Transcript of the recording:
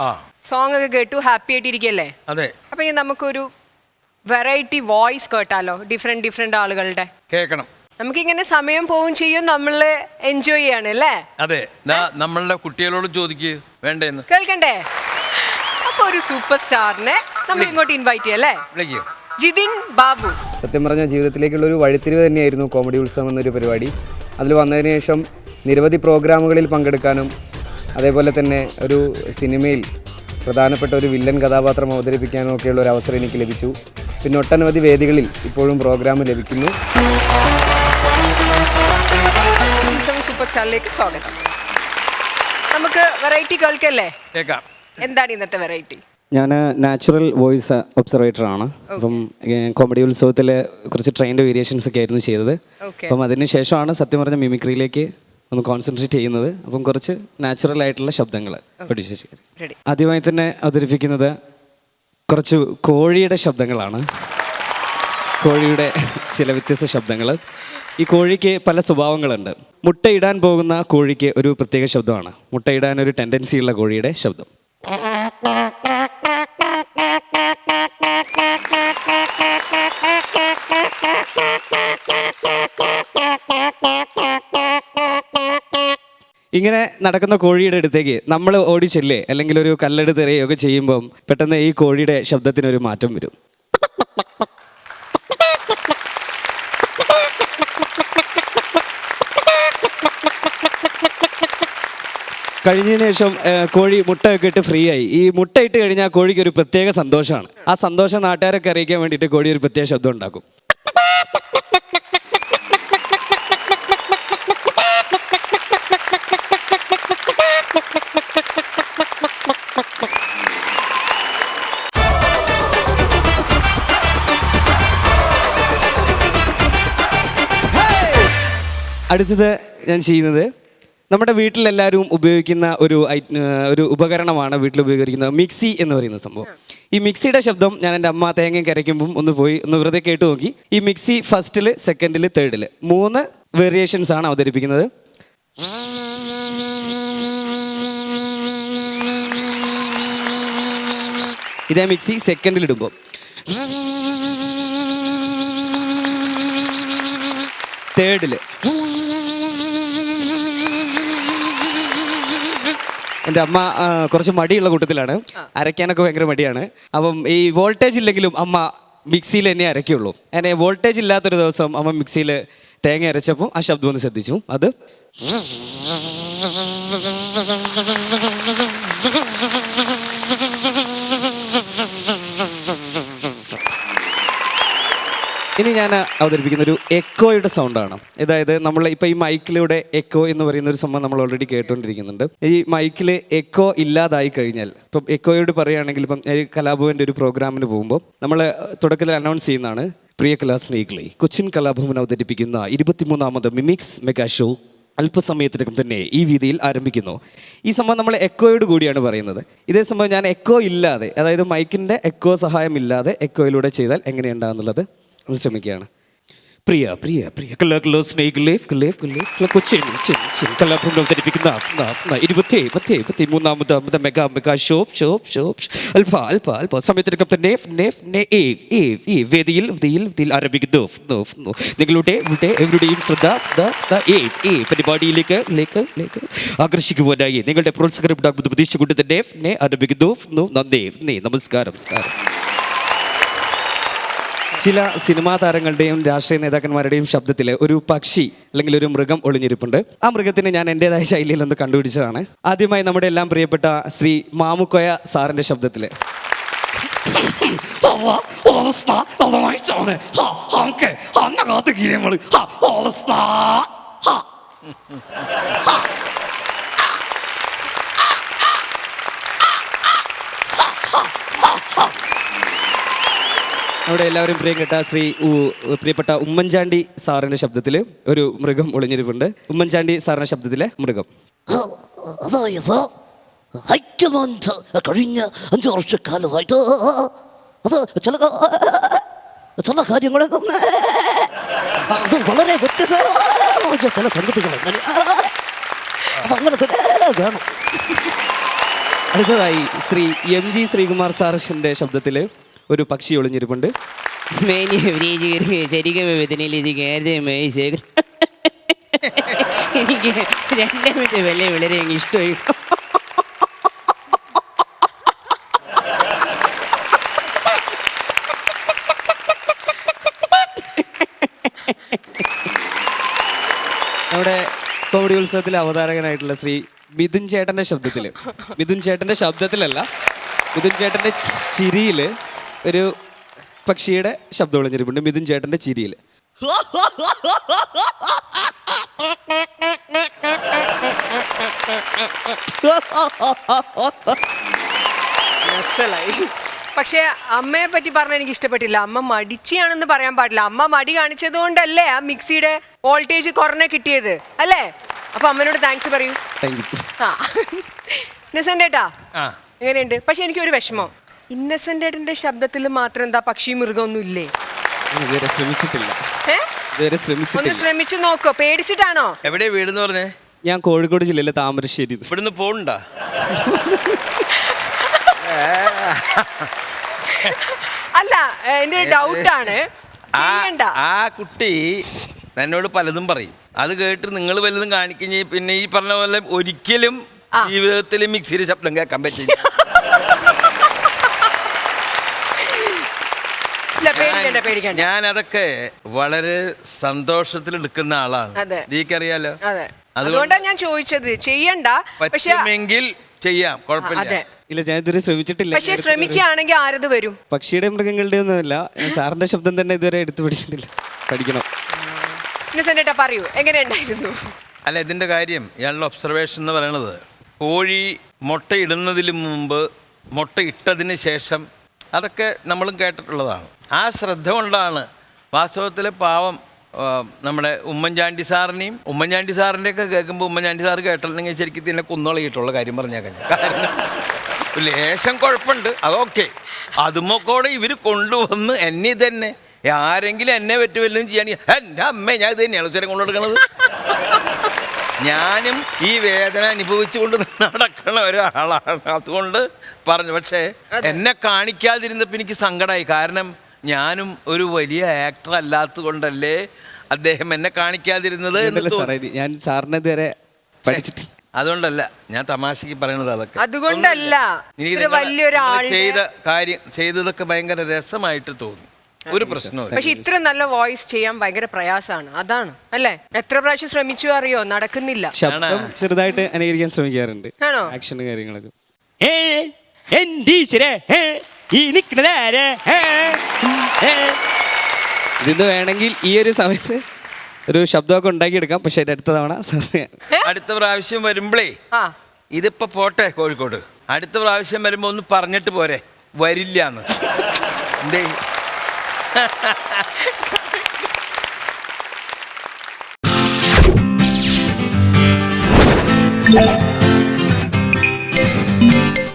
ആ. സോങ് ഒക്കെ കേട്ടു ഹാപ്പി ആയിട്ടിരിക്കല്ലേ? അതെ. അപ്പൊ ഇനി നമുക്കൊരു വെറൈറ്റി വോയിസ് കേട്ടാലോ? ഡിഫറെന്റ് ഡിഫറെന്റ് ആളുകളുടെ. കേൾക്കണം നമുക്കിങ്ങനെ സമയം പോവും ചെയ്യും നമ്മൾ എൻജോയ് ചെയ്യാണ് അല്ലേ? അതെ. നമ്മളുടെ കുട്ടികളോട് ചോദിക്കുക വേണ്ടേ കേൾക്കണ്ടേ? അപ്പൊ ഒരു സൂപ്പർ സ്റ്റാറിനെ നമ്മൾ ഇങ്ങോട്ട് ഇൻവൈറ്റ് ചെയ്യല്ലേ വിളിക്കൂ. ജിതിൻ ബാബു. സത്യം പറഞ്ഞ ജീവിതത്തിലേക്കുള്ള ഒരു വഴിത്തിരിവ് തന്നെയായിരുന്നു കോമഡി ഉത്സവം എന്നൊരു പരിപാടി. അതിൽ വന്നതിന് ശേഷം നിരവധി പ്രോഗ്രാമുകളിൽ പങ്കെടുക്കാനും അതേപോലെ തന്നെ ഒരു സിനിമയിൽ പ്രധാനപ്പെട്ട ഒരു വില്ലൻ കഥാപാത്രം അവതരിപ്പിക്കാനും ഒക്കെയുള്ള ഒരു അവസരം എനിക്ക് ലഭിച്ചു. പിന്നെ ഒട്ടനവധി വേദികളിൽ ഇപ്പോഴും പ്രോഗ്രാം ലഭിക്കുന്നു. സൂപ്പർ സ്റ്റാറിലേക്ക് സ്വാഗതം. നമുക്ക് വെറൈറ്റി കേൾക്കല്ലേ? കേൾക്കാം. എന്താണ് ഇന്നത്തെ വെറൈറ്റി ഞാൻ നാച്ചുറൽ വോയിസ് ഒബ്സർവേറ്റർ ആണ്. അപ്പം കോമഡി ഉത്സവത്തിലെ കുറച്ച് ട്രെയിൻഡ് വേരിയേഷൻസ് ഒക്കെ ആയിരുന്നു ചെയ്തത്. അപ്പം അതിന് ശേഷമാണ് സത്യം പറഞ്ഞ മിമിക്രിയിലേക്ക് ഒന്ന് കോൺസെൻട്രേറ്റ് ചെയ്യുന്നത്. അപ്പം കുറച്ച് നാച്ചുറൽ ആയിട്ടുള്ള ശബ്ദങ്ങൾ ആദ്യമായി തന്നെ അവതരിപ്പിക്കുന്നത് കുറച്ച് കോഴിയുടെ ശബ്ദങ്ങളാണ്. കോഴിയുടെ ചില വ്യത്യസ്ത ശബ്ദങ്ങൾ. ഈ കോഴിക്ക് പല സ്വഭാവങ്ങളുണ്ട്. മുട്ടയിടാൻ പോകുന്ന കോഴിക്ക് ഒരു പ്രത്യേക ശബ്ദമാണ്. മുട്ടയിടാൻ ഒരു ടെൻഡൻസി ഉള്ള കോഴിയുടെ ശബ്ദം. ഇങ്ങനെ നടക്കുന്ന കോഴിയുടെ അടുത്തേക്ക് നമ്മൾ ഓടി അല്ലെങ്കിൽ ഒരു കല്ലെടുത്ത് എറിയുകയൊക്കെ ചെയ്യുമ്പം പെട്ടെന്ന് ഈ കോഴിയുടെ ശബ്ദത്തിനൊരു മാറ്റം വരും. കഴിഞ്ഞതിന് ശേഷം കോഴി മുട്ടയൊക്കെ ഇട്ട് ഫ്രീ ആയി. ഈ മുട്ട ഇട്ട് കഴിഞ്ഞാൽ കോഴിക്ക് ഒരു പ്രത്യേക സന്തോഷമാണ്. ആ സന്തോഷം നാട്ടുകാരൊക്കെ അറിയിക്കാൻ വേണ്ടിയിട്ട് കോഴി ഒരു പ്രത്യേക ശബ്ദം ഉണ്ടാക്കും. അടുത്തത് ഞാൻ ചെയ്യുന്നത് നമ്മുടെ വീട്ടിലെല്ലാവരും ഉപയോഗിക്കുന്ന ഒരു ഒരു ഉപകരണമാണ് വീട്ടിൽ ഉപയോഗിക്കുന്നത് മിക്സി എന്ന് പറയുന്ന സംഭവം. ഈ മിക്സിയുടെ ശബ്ദം ഞാൻ എന്റെ അമ്മ തേങ്ങ കരയ്ക്കുമ്പം ഒന്ന് പോയി ഒന്ന് വെറുതെ കേട്ട് നോക്കി. ഈ മിക്സി ഫസ്റ്റിൽ സെക്കൻഡിൽ തേർഡിൽ മൂന്ന് വേരിയേഷൻസ് ആണ് അവതരിപ്പിക്കുന്നത്. ഇതേ മിക്സി സെക്കൻഡിൽ ഇടുമ്പോൾ തേർഡിൽ. എന്റെ അമ്മ കുറച്ച് മടിയുള്ള കൂട്ടത്തിലാണ്. അരയ്ക്കാനൊക്കെ ഭയങ്കര മടിയാണ്. അപ്പം ഈ വോൾട്ടേജ് ഇല്ലെങ്കിലും അമ്മ മിക്സിയിൽ തന്നെ അരയ്ക്കുള്ളൂ. എന്നെ വോൾട്ടേജ് ഇല്ലാത്തൊരു ദിവസം അമ്മ മിക്സിയിൽ തേങ്ങ അരച്ചപ്പോൾ ആ ശബ്ദം ഒന്ന് ശ്രദ്ധിച്ചു. അത് ഇനി ഞാൻ അവതരിപ്പിക്കുന്ന ഒരു എക്കോയുടെ സൗണ്ടാണ് അതായത് നമ്മൾ ഇപ്പോൾ ഈ മൈക്കിലൂടെ എക്കോ എന്ന് പറയുന്ന ഒരു സംഭവം നമ്മൾ ഓൾറെഡി കേട്ടുകൊണ്ടിരിക്കുന്നുണ്ട് ഈ മൈക്കിൽ എക്കോ ഇല്ലാതായി കഴിഞ്ഞാൽ ഇപ്പം എക്കോയോട് പറയുകയാണെങ്കിൽ ഇപ്പം കലാഭവന്റെ ഒരു പ്രോഗ്രാമിന് പോകുമ്പോൾ നമ്മൾ തുടക്കത്തിൽ അനൗൺസ് ചെയ്യുന്നതാണ് പ്രിയ കലാസ്നേഹികളെ കൊച്ചിൻ കലാഭവൻ അവതരിപ്പിക്കുന്ന ഇരുപത്തിമൂന്നാമത് മിമിക്സ് മെഗാ ഷോ അല്പസമയത്തിനകം തന്നെ ഈ വീതിയിൽ ആരംഭിക്കുന്നു. ഈ സംഭവം നമ്മൾ എക്കോയോട് കൂടിയാണ് പറയുന്നത്. ഇതേ സംഭവം ഞാൻ എക്കോ ഇല്ലാതെ അതായത് മൈക്കിന്റെ എക്കോ സഹായമില്ലാതെ എക്കോയിലൂടെ ചെയ്താൽ എങ്ങനെയുണ്ടാകുന്നുള്ളത് ശ്രമിക്കുകയാണ്. പ്രിയ പ്രിയ പ്രിയ. കലാ കലോ സ്നേഹിക ലേഫ് ലേഫ് ലേഫ് കൊച്ചിൻ ചിൻ ചിൻ കലാഭവൻ അവതരിപ്പിക്കുന്ന ന, ന, ഇരുപത്തി പത്തി ഇരുപത്തി മൂന്നാമത് Amrita mega mega shop shop shop. അല്പ അല്പ അല്പ സമയത്തിനകം തന്നെ നെഫ് നെ ഏവ് ഏവ് വേദിയിൽ വേദിയിൽ വേദിയിൽ ആരംഭിക്കുന്നു. ന്നു, ന്നു. നിങ്ങളുടെ ഇവിടെ എവരുടെയും ശ്രദ്ധ ഏവ് ഏവ് പരിപാടിയിലേക്ക് ലേക്ക് ലേക്ക് ആകർഷിക്കുവാനായി നിങ്ങളുടെ പ്രോത്സാഹനം ഉണ്ടാകുമെന്ന് പ്രതീക്ഷിച്ചുകൊണ്ട് തന്നെ നെ ആരംഭിക്കുന്നു. ന്നു, നന്ദി നന്ദി നമസ്കാരം നമസ്കാരം. ചില സിനിമാ താരങ്ങളുടെയും രാഷ്ട്രീയ നേതാക്കന്മാരുടെയും ശബ്ദത്തിൽ ഒരു പക്ഷി അല്ലെങ്കിൽ ഒരു മൃഗം ഒളിഞ്ഞിരിപ്പുണ്ട്. ആ മൃഗത്തിന് ഞാൻ എന്റെതായ ശൈലിയിൽ ഒന്ന് കണ്ടുപിടിച്ചതാണ്. ആദ്യമായി നമ്മുടെ എല്ലാം പ്രിയപ്പെട്ട ശ്രീ മാമുക്കോയ സാറിന്റെ ശബ്ദത്തിൽ അവിടെ എല്ലാവരും പ്രിയപ്പെട്ട കേട്ട ശ്രീ പ്രിയപ്പെട്ട ഉമ്മൻചാണ്ടി സാറിന്റെ ശബ്ദത്തിൽ ഒരു മൃഗം ഒളിഞ്ഞിരിപ്പുണ്ട്. ഉമ്മൻചാണ്ടി സാറിന്റെ ശബ്ദത്തിലെ മൃഗം. അതായത് ഹൈക്കമാൻഡ് കഴിഞ്ഞ അഞ്ചു വർഷക്കാലമായിട്ട് അത് ചില ചില കാര്യങ്ങൾ അത് വളരെ വ്യത്യസ്തമായ ചില സംഗതികൾ അങ്ങനെ അതങ്ങനെ തന്നെ വേണം. അടുത്തതായി ശ്രീ എം ജി ശ്രീകുമാർ സാറിന്റെ ശബ്ദത്തിൽ ഒരു പക്ഷി ഒളിഞ്ഞിരിപ്പുണ്ട്. മേനി വിരീചികർക്ക് ശരിക്കും വിധനയിലേക്ക് നേരത്തെ ശേഖർ എനിക്ക് രണ്ട് മിനിറ്റ് വെള്ളം വളരെ എനിക്ക് ഇഷ്ടമായി. നമ്മുടെ കോമഡി ഉത്സവത്തിലെ അവതാരകനായിട്ടുള്ള ശ്രീ മിഥുൻ ചേട്ടന്റെ ശബ്ദത്തിൽ മിഥുൻ ചേട്ടന്റെ ശബ്ദത്തിലല്ല മിഥുൻ ചേട്ടന്റെ ചി- ചിരിയിൽ ഒരു പക്ഷിയുടെ ശബ്ദം ഒളിഞ്ഞിരിപ്പുണ്ട് മിഥുൻ ചേട്ടന്റെ ചിരിയിൽ. മനസ്സിലായി. പക്ഷേ അമ്മയെ പറ്റി പറഞ്ഞ എനിക്ക് ഇഷ്ടപ്പെട്ടില്ല. അമ്മ മടിച്ചിയാണെന്ന് പറയാൻ പാടില്ല. അമ്മ മടി കാണിച്ചത് കൊണ്ടല്ലേ ആ മിക്സിയുടെ വോൾട്ടേജ് കുറഞ്ഞ കിട്ടിയത് അല്ലേ? അപ്പൊ അമ്മനോട് താങ്ക്സ് പറയൂ. ആ. ഇന്നസെന്റേട്ടാ ആ. എങ്ങനെയുണ്ട്? പക്ഷെ എനിക്കൊരു വിഷമം. ഇന്നസെന്റേട്ടന്റെ ശബ്ദത്തിൽ മാത്രം എന്താ പക്ഷി മൃഗമൊന്നും ഇല്ലേ? ഇതുവരെ ശ്രമിച്ചിട്ടില്ല. ഏ? ഇതുവരെ ഒന്ന് ശ്രമിച്ചിട്ടില്ല ശ്രമിച്ചു നോക്കോ. പേടിച്ചിട്ടാണോ? എവിടെ വീടെന്ന് പറഞ്ഞേ? ഞാൻ കോഴിക്കോട് ജില്ലയിലെ താമരശ്ശേരി. ഇവിടുന്ന് പോണ്ട അല്ല ഏ, എന്റെ ഡൗട്ട് ഡൗട്ടാണ്. ആ ചെയ്യണ്ട. ആ കുട്ടി എന്നോട് പലതും പറയും. അത് കേട്ട് നിങ്ങൾ വല്ലതും കാണിക്കഞ്ഞ് പിന്നെ ഈ പറഞ്ഞ പോലെ ഒരിക്കലും. ജീവിതത്തിൽ മിക്സിയുടെ ശബ്ദം കേൾക്കാൻ പറ്റില്ല ഇല്ല പേടിക്കണ്ട പേടിക്കണ്ട. ഞാൻ അതൊക്കെ വളരെ സന്തോഷത്തിൽ എടുക്കുന്ന ആളാണ്. അതെ. നീക്കറിയാലോ? അതെ. അതുകൊണ്ടാണ് ഞാൻ ചോദിച്ചത്. ചെയ്യണ്ട പക്ഷെ പറ്റുമെങ്കിൽ ചെയ്യാം. അതെ. കുഴപ്പമില്ല ഇല്ല ഞാൻ ഇതുവരെ ശ്രമിച്ചിട്ടില്ല. പക്ഷെ ശ്രമിക്കുകയാണെങ്കിൽ ആരത് വരും? പക്ഷിയുടെ മൃഗങ്ങളുടെ ഒന്നുമില്ല സാറിന്റെ ശബ്ദം തന്നെ ഇതുവരെ എടുത്തു പിടിച്ചിട്ടില്ല. പഠിക്കണം. ഇന്നസെന്റേട്ടാ പറയൂ. എങ്ങനെയുണ്ടായിരുന്നു അല്ല ഇതിന്റെ കാര്യം ഇയാളുടെ ഒബ്സർവേഷൻ എന്ന് പറയണത് കോഴി മുട്ട ഇടുന്നതിന് മുമ്പ് മുട്ട ഇട്ടതിന് ശേഷം അതൊക്കെ നമ്മളും കേട്ടിട്ടുള്ളതാണ്. ആ ശ്രദ്ധ കൊണ്ടാണ് വാസ്തവത്തിൽ പാവം നമ്മുടെ ഉമ്മൻചാണ്ടി സാറിനെയും ഉമ്മൻചാണ്ടി സാറിന്റെ ഒക്കെ കേൾക്കുമ്പോൾ ഉമ്മൻചാണ്ടി സാർ കേട്ടിട്ടുണ്ടെങ്കിൽ ശരിക്കും തന്നെ കുന്നോളിയിട്ടുള്ള കാര്യം പറഞ്ഞാൽ ഞാൻ. കാരണം ലേശം കുഴപ്പമുണ്ട്. അതൊക്കെ അതുമൊക്കെ ഇവർ കൊണ്ടുവന്ന് എന്നെ തന്നെ ആരെങ്കിലും എന്നെ പറ്റുമല്ലോ ചെയ്യാൻ എന്റെ അമ്മ ഞാൻ ഇത് തന്നെയാണ് ഉച്ചരം കൊണ്ടുകൊടുക്കണത് ഞാനും ഈ വേദന അനുഭവിച്ചുകൊണ്ട് നടക്കണ ഒരാളാണ്. അതുകൊണ്ട് പറഞ്ഞു പക്ഷേ എന്നെ കാണിക്കാതിരുന്നപ്പോൾ എനിക്ക് സങ്കടമായി കാരണം ഞാനും ഒരു വലിയ ആക്ടർ അല്ലാത്തത് കൊണ്ടല്ലേ അദ്ദേഹം എന്നെ കാണിക്കാതിരുന്നത് ഞാൻ സാറിനെ ഇതുവരെ പഠിച്ചിട്ടില്ല. അതുകൊണ്ടല്ല ഞാൻ തമാശക്ക് പറയണത് അതൊക്കെ. അതുകൊണ്ടല്ല ചെയ്ത കാര്യം ചെയ്തതൊക്കെ ഭയങ്കര രസമായിട്ട് തോന്നി. ഒരു പ്രശ്നവും പക്ഷെ ഇത്ര നല്ല വോയിസ് ചെയ്യാൻ ഭയങ്കര പ്രയാസമാണ്. അതാണ് അല്ലേ? എത്ര പ്രാവശ്യം ശ്രമിച്ചു അറിയോ? നടക്കുന്നില്ല. ശബ്ദം ചെറുതായിട്ട് അനുകരിക്കാൻ ശ്രമിക്കാറുണ്ട്. ആണോ? ആക്ഷൻ കാര്യങ്ങളൊക്കെ. ഏ ടീച്ചറെ ഏ ഈ നിക്കണതാരേ ഏ ഏ ഇതിന്ന് വേണമെങ്കിൽ ഈ ഒരു സമയത്ത് ഒരു ശബ്ദമൊക്കെ ഉണ്ടാക്കിയെടുക്കാം. പക്ഷെ അതിന്റെ അടുത്ത തവണ സാറിന് അടുത്ത പ്രാവശ്യം വരുമ്പളേ ആ. ഇതിപ്പോ പോട്ടെ കോഴിക്കോട്. അടുത്ത പ്രാവശ്യം വരുമ്പോ ഒന്ന് പറഞ്ഞിട്ട് പോരെ. വരില്ല എന്ന് എന്തേ? Yeah.